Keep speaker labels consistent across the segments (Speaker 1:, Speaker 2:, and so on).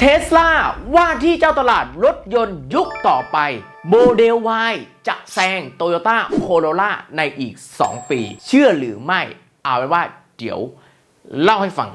Speaker 1: เทสลาว่าที่เจ้าตลาดรถยนต์ยุคต่อไป โมเดล Y จะแซง Toyota Corolla ในอีก 2 ปี เชื่อหรือไม่ เอาไว้ว่าเดี๋ยว เล่าให้ฟัง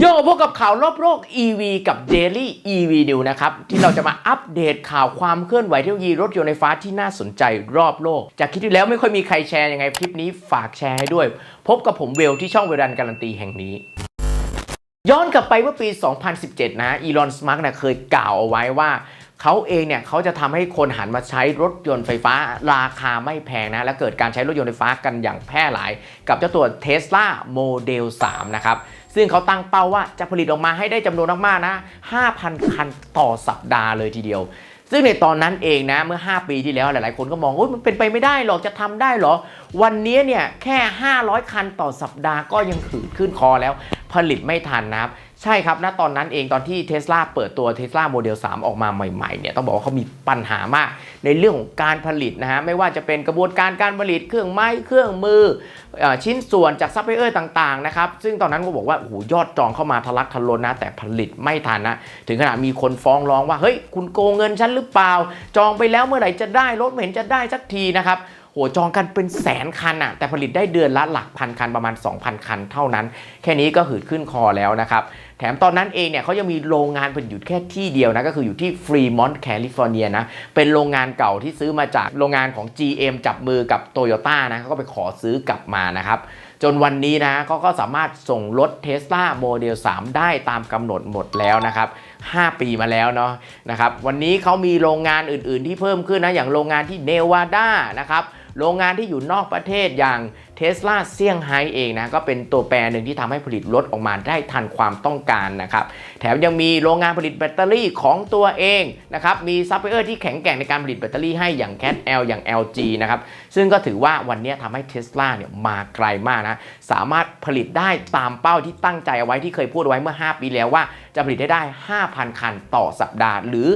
Speaker 1: โยพบกับข่าวรอบโลก EV กับ Daily EV News นะครับ ที่เราจะมาอัปเดตข่าวความเคลื่อนไหวเทคโนโลยีรถยนต์ไฟฟ้าที่น่าสนใจรอบโลก จากคลิปที่แล้วไม่ค่อยมีใครแชร์ยังไงคลิปนี้ฝากแชร์ให้ด้วย พบกับผมเวลที่ช่องเวรันการันตีแห่งนี้ ย้อนกลับไปเมื่อปี 2017 นะอีลอน สมัคนะเคยกล่าวเอาไว้ว่าเขาเองเนี่ยเขาจะทำให้คนหันมาใช้รถยนต์ไฟฟ้าราคาไม่แพงนะ และเกิดการใช้รถยนต์ไฟฟ้ากันอย่างแพร่หลาย กับเจ้าตัว Tesla Model 3 นะครับ ซึ่งเขาตั้งเป้าว่าจะผลิตออกมาให้ได้จำนวนมากๆนะ 5,000 คันต่อสัปดาห์เลยทีเดียว ซึ่งในตอนนั้นเองนะเมื่อ 5 ปีที่แล้วหลายๆ คนก็มองว่ามันเป็นไปไม่ได้หรอกจะทำได้หรอ วันนี้เนี่ยแค่ 500 คันต่อสัปดาห์ก็ยังขืดขึ้นคอแล้ว ผลิตไม่ทันนะครับ ใช่ครับ ณ ตอนนั้นเองตอนที่เท s l a เปิดตัว Tesla Model 3 ออกมาใหม่ๆเนี่ยต้องบอกว่าเขามีปัญหามาก ในเรื่องของการผลิตนะฮะไม่ว่าจะเป็นกระบวนการการผลิตเครื่องไม้เครื่องมืออชิ้นส่วนจากซัพพลายเออร์ต่างๆนะครับซึ่งตอนนั้นก็บอกว่าโอ้โหยอดจองเข้ามาทะลักทะลนนะแต่ผลิตไม่ทันนะถึงขนาดมีคนฟ้องร้องว่าเฮ้ยคุณโกงเงินฉันหรือเปล่า จองไปแล้วเมื่อไหร่จะได้รถไม่เห็นจะได้สักทีนะครับ หจองกันเป็นแสนคันอะแต่ผลิตได้เดือนละหลักพันคันประมาณ 2,000 คันเท่านั้น แค่นี้ก็หืดขึ้นคอแล้วนะครับ แถมตอนนั้นเองเนี่ยเขายังมีโรงงานผลิตอยู่แค่ที่เดียวนะ ก็คืออยู่ที่ฟรีมอนต์แคลิฟอร์เนียนะ เป็นโรงงานเก่าที่ซื้อมาจากโรงงานของ GM จับมือกับ t o y ยต้นะเขาก็ไปขอซื้อกลับมานะครับจนวันนี้นะเขาก็สามารถส่งรถ Tesla Model 3 ได้ตามกำหนดหมดแล้วนะครับ5ปีมาแล้วเนาะนะครับ วันนี้เขามีโรงงานอื่น ๆ ที่เพิ่มขึ้นนะ อย่างโรงงานที่เนวาดานะครับ โรงงานที่อยู่นอกประเทศอย่างเทสลาเซี่ยงไฮ้เองนะก็เป็นตัวแปรหนึ่งที่ทำให้ผลิตรถออกมาได้ทันความต้องการนะครับแถมยังมีโรงงานผลิตแบตเตอรี่ของตัวเองนะครับมีซัพพลายเออร์ที่แข็งแกร่งในการผลิตแบตเตอรี่ให้อย่าง Cat L อย่าง LG นะครับซึ่งก็ถือว่าวันนี้ทำให้เทสลาเนี่ยมาไกลมากนะสามารถผลิตได้ตามเป้าที่ตั้งใจเอาไว้ที่เคยพูดไว้เมื่อ 5 ปีแล้วว่าจะผลิตได้ได้ 5,000 คันต่อสัปดาห์ หรือ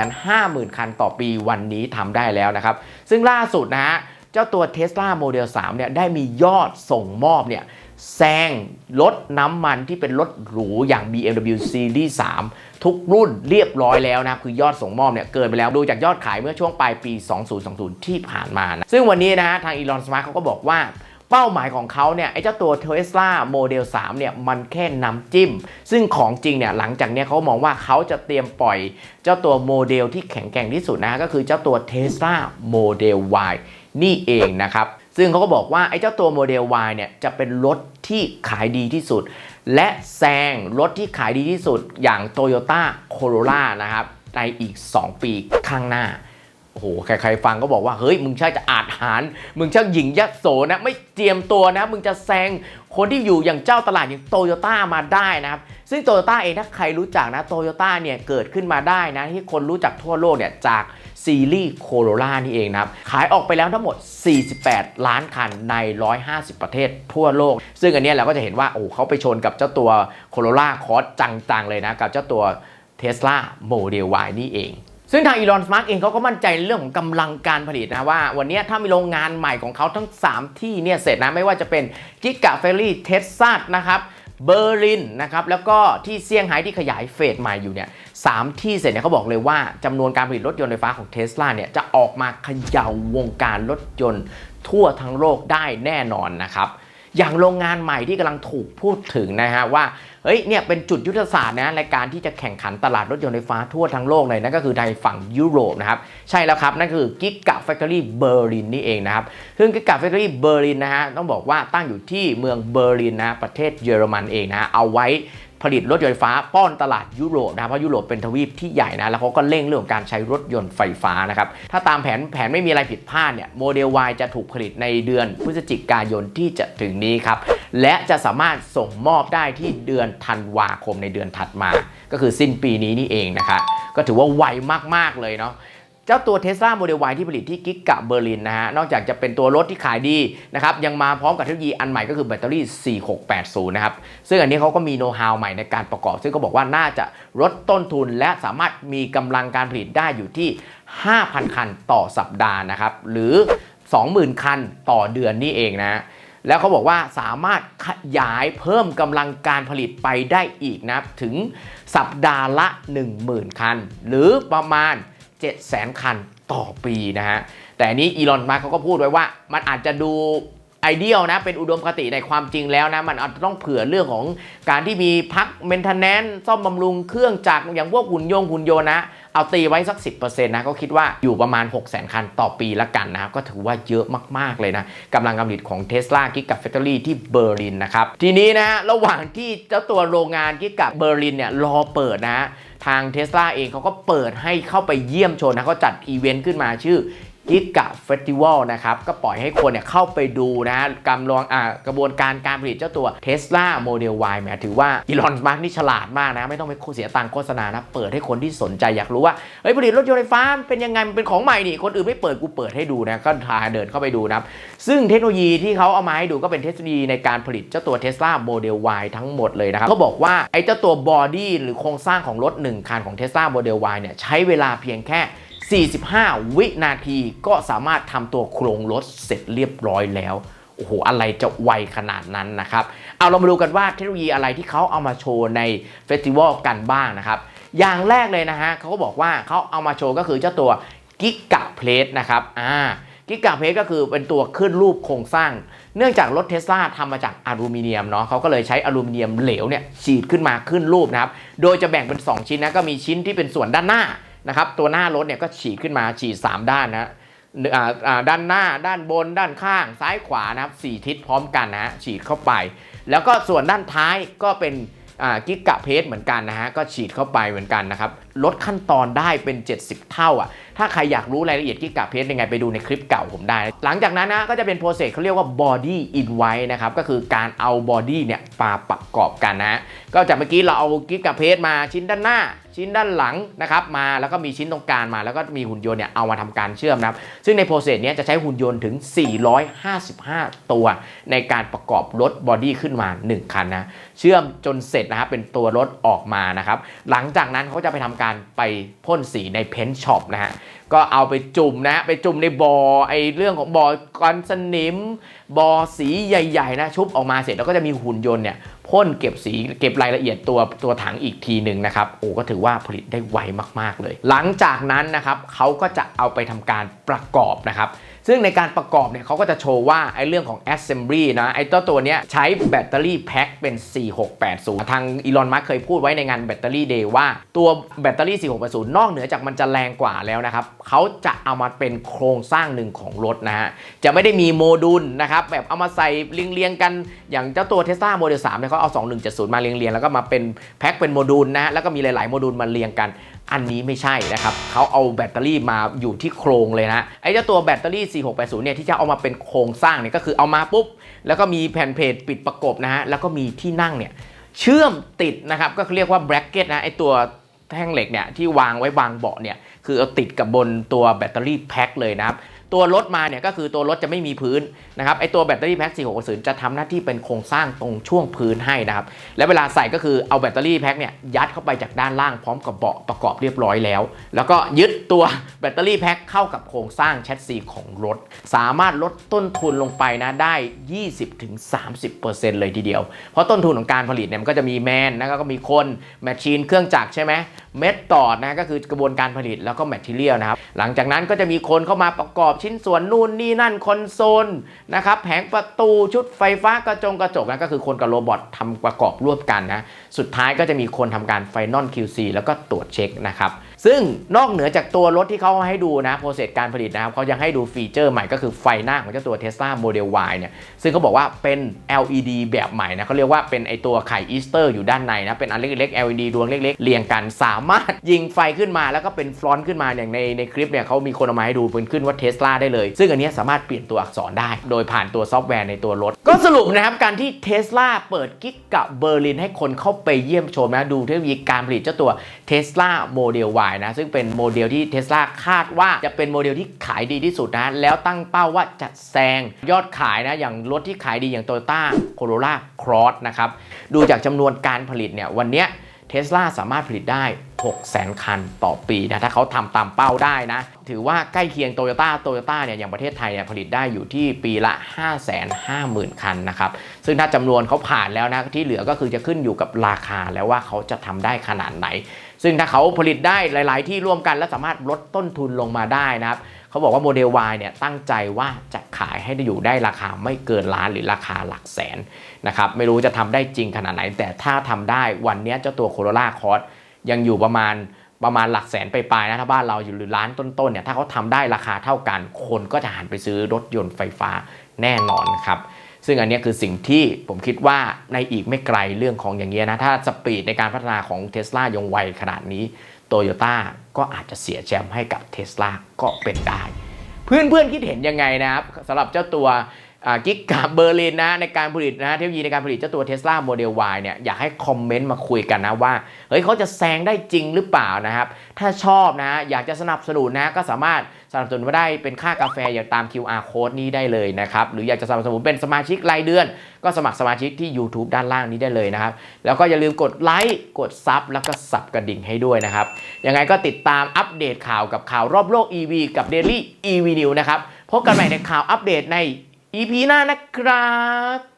Speaker 1: 250,000 คันต่อปีวันนี้ทำได้แล้วนะครับ ซึ่งล่าสุดนะฮะ เจ้าตัว Tesla Model 3เนี่ยได้มียอดส่งมอบเนี่ยแซงรถน้ำมันที่เป็นรถหรูอย่าง BMW Series 3 ทุกรุ่นเรียบร้อยแล้วนะ คือยอดส่งมอบเนี่ยเกินไปแล้วดูจากยอดขายเมื่อช่วงปลายปี 2020 ที่ผ่านมานะซึ่งวันนี้นะฮะทาง Elon Musk เขาก็บอกว่าเป้าหมายของเขาเนี่ยไอ้เจ้าตัว Tesla Model 3เนี่ยมันแค่น้ำจิ้ม ซึ่งของจริงเนี่ยหลังจากเนี้ยเขามองว่าเขาจะเตรียมปล่อย เจ้าตัวโมเดลที่แข็งแกร่งที่สุดนะก็คือเจ้าตัว Tesla Model Y นี่เองนะครับ ซึ่งเขาก็บอกว่าไอ้เจ้าตัวโมเดล Y เนี่ยจะเป็นรถที่ขายดีที่สุด และแซงรถที่ขายดีที่สุดอย่าง Toyota Corolla นะครับในอีก 2 ปีข้างหน้าโอ้โห ใครๆฟังก็บอกว่า เฮ้ย มึงใช่จะอาจหาร มึงช่างหญิงยักษ์โสนะ ไม่เจียมตัวนะ มึงจะแซงคนที่อยู่อย่างเจ้าตลาดอย่างโตโยต้ามาได้นะครับ ซึ่งโตโยต้าเองถ้าใครรู้จักนะ โตโยต้าเนี่ยเกิดขึ้นมาได้นะ ที่คนรู้จักทั่วโลกเนี่ยจาก ซีรีส์โคโรล่านี่เองนะครับ ขายออกไปแล้วทั้งหมด 48 ล้านคันใน 150 ประเทศทั่วโลก ซึ่งอันนี้เราก็จะเห็นว่าโอ้เขาไปชนกับเจ้าตัวโคโรล่าคอร์สจังๆ เลยนะ กับเจ้าตัว Tesla Model Y นี่เองซึ่งทางอีลอนสมาร์กเองเขาก็มั่นใจในเรื่องของกำลังการผลิตนะว่าวันนี้ถ้ามีโรงงานใหม่ของเขาทั้ง 3 ที่เนี่ยเสร็จนะ ไม่ว่าจะเป็นกิกะเฟรี่เทสซัสนะครับ เบอร์ลินนะครับแล้วก็ที่เซี่ยงไฮ้ที่ขยายเฟสใหม่อยู่เนี่ยสามที่เสร็จเนี่ยเขาบอกเลยว่าจำนวนการผลิตรถยนต์ไฟฟ้าของเทสลาเนี่ยจะออกมาเขย่าวงการรถยนต์ทั่วทั้งโลกได้แน่นอนนะครับ อย่างโรงงานใหม่ที่กำลังถูกพูดถึงนะฮะว่าเฮ้ยเนี่ยเป็นจุดยุทธศาสตร์นะในการที่จะแข่งขันตลาดรถยนต์ไฟฟ้าทั่วทั้งโลกเลยนั่นก็คือในฝั่งยุโรปนะครับใช่แล้วครับ นั่นคือกิกะแฟคทอรี่เบอร์ลินนี่เองนะครับซึ่งกิกะแฟคทอรี่เบอร์ลินนะฮะต้องบอกว่าตั้งอยู่ที่เมืองเบอร์ลินนะประเทศเยอรมันเองนะเอาไว้ ผลิตรถยนต์ไฟฟ้าป้อนตลาดยุโรปนะเพราะยุโรปเป็นทวีปที่ใหญ่นะแล้วเขาก็เร่งเรื่องของการใช้รถยนต์ไฟฟ้านะครับถ้าตามแผนแผนไม่มีอะไรผิดพลาดเนี่ยโมเดล Y จะถูกผลิตในเดือนพฤศจิกายนที่จะถึงนี้ครับและจะสามารถส่งมอบได้ที่เดือนธันวาคมในเดือนถัดมา ก็คือสิ้นปีนี้นี่เองนะครับก็ถือว่าไวมากๆเลยเนาะ เจ้าตัว Tesla Model Y ที่ผลิตที่กิกกะเบอร์ลินนะฮะ นอกจากจะเป็นตัวรถที่ขายดีนะครับ ยังมาพร้อมกับเทคโนโลยีอันใหม่ก็คือแบตเตอรี่ 4680 นะครับ ซึ่งอันนี้เขาก็มีโน้ตฮาวใหม่ในการประกอบ ซึ่งก็บอกว่าน่าจะลดต้นทุนและสามารถมีกำลังการผลิตได้อยู่ที่ 5,000 คันต่อสัปดาห์นะครับ หรือ 20,000 คันต่อเดือนนี่เองนะแล้วเขาบอกว่าสามารถขยายเพิ่มกำลังการผลิตไปได้อีกนับถึงสัปดาห์ละ 10,000 คัน หรือประมาณ 7 0 0 0 0 คันต่อปีนะฮะ แต่อันนี้อีลอนมาเขาก็พูดไว้ว่า มันอาจจะดู ไอเดียลนะเป็นอุดมคติในความจริงแล้วนะ มันอาจจะต้องเผื่อเรื่องของการที่มีพักเมนเทนแนนซ่อมบำรุงเครื่องจักรอย่างพวกหุ่นยงหุ่นยนต์นะ เอาตีไว้สัก 10%นะก็คิดว่าอยู่ประมาณ 6 0 0 0 0คันต่อปีละกันนะครับ ก็ถือว่าเยอะมากๆเลยนะกำลังการผลิตของ Tesla กิกะแฟคทอรี่ที่เบอร์ลินนะครับ ทีนี้นะระหว่างที่เจ้าตัวโรงงานกิกะเบอร์ลินเนี่ยรอเปิดนะทาง Tesla เองเขาก็เปิดให้เข้าไปเยี่ยมชมนะเขาจัดอีเวนต์ขึ้นมาชื่อ กิกะเฟสติวัลนะครับก็ปล่อยให้คนเนี่ยเข้าไปดูนะกำลังอกระบวนการการผลิตเจ้าตัว Tesla Model Y แหมถือว่าอีลอนมาร์กนี่ฉลาดมากนะ ไม่ต้องไปเสียตังค์โฆษณานะเปิดให้คนที่สนใจอยากรู้ว่าเฮ้ยผลิตรถยนต์ไฟฟ้าเป็นยังไงมันเป็นของใหม่นี่คนอื่นไม่เปิดกูเปิดให้ดูนะก็พาเดินเข้าไปดูนะซึ่งเทคโนโลยีที่เขาเอามาให้ดูก็เป็นเทคโนโลยีในการผลิตเจ้าตัว Tesla Model Y ทั้งหมดเลยนะครับเขาบอกว่าไอ้เจ้าตัวบอดี้หรือโครงสร้างของรถหนึ่งคันของ Tesla Model Y เนี่ยใช้เวลาเพียงแค่ 45 วินาทีก็สามารถทำตัวโครงรถเสร็จเรียบร้อยแล้วโอ้โหอะไรจะไวขนาดนั้นนะครับ เอาเรามาดูกันว่าเทคโนโลยีอะไรที่เขาเอามาโชว์ในเฟสติวัลกันบ้างนะครับ อย่างแรกเลยนะฮะเขาก็บอกว่าเขาเอามาโชว์ก็คือเจ้าตัวกิกะเพลทนะครับอ่ากิกะเพลทก็คือเป็นตัวขึ้นรูปโครงสร้าง เนื่องจากรถเทสลาทำมาจากอลูมิเนียมเนาะเขาก็เลยใช้อลูมิเนียมเหลวเนี่ยฉีดขึ้นมาขึ้นรูปนะครับ โดยจะแบ่งเป็น 2 ชิ้นนะก็มีชิ้นที่เป็นส่วนด้านหน้า นะครับตัวหน้ารถเนี่ยก็ฉีดขึ้นมาฉีด3ด้านนะด้านหน้าด้านบน ด้านข้างซ้ายขวานะครับสทิศพร้อมกันนะฮะฉีดเข้าไป แล้วก็ส่วนด้านท้ายก็เป็นกิกะเพสเหมือนกันนะฮะก็ฉีดเข้าไปเหมือนกันนะครับลดขั้นตอนได้เป็น 70 เท่าอะ ถ้าใครอยากรู้รายละเอียดกิกะเพสยังไงไปดูในคลิปเก่าผมได้ หลังจากนั้นนะก็จะเป็นโปรเซสเขาเรียกว่า body in white นะครับ ก็คือการเอาบอดี้เนี่ยมาประกอบกันนะก็จากเมื่อกี้เราเอากิ๊กะเพสมาชิ้นด้านหน้าชิ้นด้านหลังนะครับมาแล้วก็มีชิ้นตรงกลางมาแล้วก็มีหุ่นยนต์เนี่ยเอามาทำการเชื่อมนะครับ ซึ่งในโปรเซสเนี้ยจะใช้หุ่นยนต์ถึง 455 ตัว ในการประกอบรถบอดี้ขึ้นมา 1 คันนะ เชื่อมจนเสร็จนะครับเป็นตัวรถออกมานะครับ หลังจากนั้นเขาจะไปทำการไปพ่นสีในเพนช็อปนะฮะก็เอาไปจุ่มนะไปจุ่มในบอ่อไอเรื่องของบ่อกันสนิมบ่อสีใหญ่ๆนะชุบออกมาเสร็จแล้วก็จะมีหุ่นยนต์เนี่ยพ่นเก็บสีเก็บรายละเอียดตัวตัวถังอีกทีหนึ่งนะครับโอ้ก็ถือว่าผลิตได้ไวมากๆเลย หลังจากนั้นนะครับเขาก็จะเอาไปทำการประกอบนะครับ ซึ่งในการประกอบเนี่ยเขาก็จะโชว์ว่าไอ้เรื่องของ assembly นะไอ้ตัวตัวเนี้ยใช้แบตเตอรี่แพ็คเป็น 4680 ทางอีลอนมัสเคยพูดไว้ในงานแบตเตอรี่เดย์ว่าตัวแบตเตอรี่ 4680 นอกเหนือจากมันจะแรงกว่าแล้วนะครับเขาจะเอามาเป็นโครงสร้างหนึ่งของรถนะฮะจะไม่ได้มีโมดูลนะครับแบบเอามาใส่เรียงๆกันอย่างเจ้าตัว Tesla Model 3เนี่ยเขาเอา 2170 มาเรียงๆ แล้วก็มาเป็นแพ็คเป็นโมดูลนะฮะแล้วก็มีหลายๆโมดูลมาเรียงกันอันนี้ไม่ใช่นะครับเขาเอาแบตเตอรี่มาอยู่ที่โครงเลยนะไอ้เจ้าตัวแบตเตอรี่4680เนี่ยที่จะเอามาเป็นโครงสร้างเนี่ยก็คือเอามาปุ๊บ แล้วก็มีแผ่นเพจปิดประกบนะฮะแล้วก็มีที่นั่งเนี่ยเชื่อมติดนะครับก็เรียกว่าแบล็กเก็ตนะไอตัวแท่งเหล็กเนี่ยที่วางไว้วางเบาะเนี่ยคือเอาติดกับบนตัวแบตเตอรี่แพ็คเลยนะครับ ตัวรถมาเนี่ยก็คือตัวรถจะไม่มีพื้นนะครับไอตัวแบตเตอรี่แพ็ค4680จะทำหน้าที่เป็นโครงสร้างตรงช่วงพื้นให้นะครับและเวลาใส่ก็คือเอาแบตเตอรี่แพ็คเนี่ยยัดเข้าไปจากด้านล่างพร้อมกับเบาะประกอบเรียบร้อยแล้ว แล้วก็ยึดตัวแบตเตอรี่แพ็คเข้ากับโครงสร้างแชสซีของรถ สามารถลดต้นทุนลงไปนะได้ 20-30%เลยทีเดียว เพราะต้นทุนของการผลิตเนี่ยมันก็จะมีแมนนะก็มีคนแมชชีนเครื่องจักรใช่ไหมเมทตอดนะก็คือกระบวนการผลิตแล้วก็แมทเทียลนะครับหลังจากนั้นก็จะมีคนเข้ามาประกอบชิ้นส่วนนู่นนี่นั่นคอนโซลนะครับแผงประตูชุดไฟฟ้ากระจงกระจกนะก็คือคนกับโรบอททำประกอบร่วมกันนะ สุดท้ายก็จะมีคนทำการไฟนอล QC แล้วก็ตรวจเช็คนะครับ ซึ่งนอกเหนือจากตัวรถที่เขาให้ดูนะโปรเซสการผลิตนะครับเขายังให้ดูฟีเจอร์ใหม่ก็คือไฟหน้าของเจ้าตัว Tesla Model Y เนี่ยซึ่งเขาบอกว่าเป็น LED แบบใหม่นะเขาเรียกว่าเป็นไอตัวไข่อีสเตอร์อยู่ด้านในนะเป็นอันเล็กๆ LED ดวงเล็กๆเรียงกันสามารถยิงไฟขึ้นมาแล้วก็เป็นฟลอนต์ขึ้นมาอย่างในในคลิปเนี่ยเขามีคนเอามาให้ดูเป็นขึ้นว่า Tesla ได้เลย ซึ่งอันนี้สามารถเปลี่ยนตัวอักษรได้ โดยผ่านตัวซอฟต์แวร์ในตัวรถ ก็สรุปนะครับการที่เทสลาเปิดกิกกับเบอร์ลินให้คนเข้าไปเยี่ยมชมนะดูเทคโนโลยีการผลิตเจ้าตัวเทสลาโมเดล Y นะซึ่งเป็นโมเดลที่เทสลาคาดว่าจะเป็นโมเดลที่ขายดีที่สุดนะแล้วตั้งเป้าว่าจะแซงยอดขายนะอย่างรถที่ขายดีอย่างโตโยต้าโคโรล่าครอสนะครับดูจากจำนวนการผลิตเนี่ยวันเนี้ย เทสลาสามารถผลิตได้6 0 0 0 0 คันต่อปีนะถ้าเขาทำตามเป้าได้นะ ถือว่าใกล้เคียงโตโยต้าโตโยต้าเนี่ยอย่างประเทศไทยเนี่ยผลิตได้อยู่ที่ปีละ 5 5 0 0 0 0 คันนะครับ ซึ่งถ้าจำนวนเขาผ่านแล้วนะ ที่เหลือก็คือจะขึ้นอยู่กับราคาแล้วว่าเขาจะทำได้ขนาดไหน ซึ่งถ้าเขาผลิตได้หลาย ๆ ที่ร่วมกันและสามารถลดต้นทุนลงมาได้นะครับ เขาบอกว่าโมเดล Y เนี่ยตั้งใจว่าจะขายให้ได้อยู่ได้ราคาไม่เกินล้านหรือราคาหลักแสนนะครับไม่รู้จะทำได้จริงขนาดไหน แต่ถ้าทำได้วันนี้เจ้าตัวโคโรล่าคอร์สยังอยู่ประมาณประมาณหลักแสนไปปลายนะถ้าบ้านเราอยู่หรือล้านต้นๆเนี่ยถ้าเขาทำได้ราคาเท่ากัน คนก็จะหันไปซื้อรถยนต์ไฟฟ้าแน่นอนครับ ซึ่งอันนี้คือสิ่งที่ผมคิดว่าในอีกไม่ไกลเรื่องของอย่างเงี้ยนะ ถ้าสปีดในการพัฒนาของเท s l a ยังไวขนาดนี้โตโยต้าก็อาจจะเสียแชมป์ให้กับเท s l a ก็เป็นได้เพื่อนเพื่อนๆคิดเห็นยังไงนะครับสำหรับเจ้าตัวกิกกับเบอร์ลินนะในการผลิตนะเทคโนโลยีในการผลิตเจ้าตัว Tesla Model Y เนี่ยอยากให้คอมเมนต์มาคุยกันนะว่าเฮ้ยเขาจะแซงได้จริงหรือเปล่านะครับ ถ้าชอบนะ อยากจะสนับสนุนนะก็สามารถ สนับสนุนมาได้เป็นค่ากาแฟอย่างตาม QR code นี้ได้เลยนะครับ หรืออยากจะสนับสนุนเป็นสมาชิกรายเดือน ก็สมัครสมาชิกที่ YouTube ด้านล่างนี้ได้เลยนะครับ แล้วก็อย่าลืมกดไลค์กดซับแล้วก็สับกระดิ่งให้ด้วยนะครับ ยังไงก็ติดตามอัปเดตข่าวกับข่าวรอบโลก EV กับ Daily EV News นะครับพบกันใหม่ในข่าวอัปเดตใน EP หน้านะครับ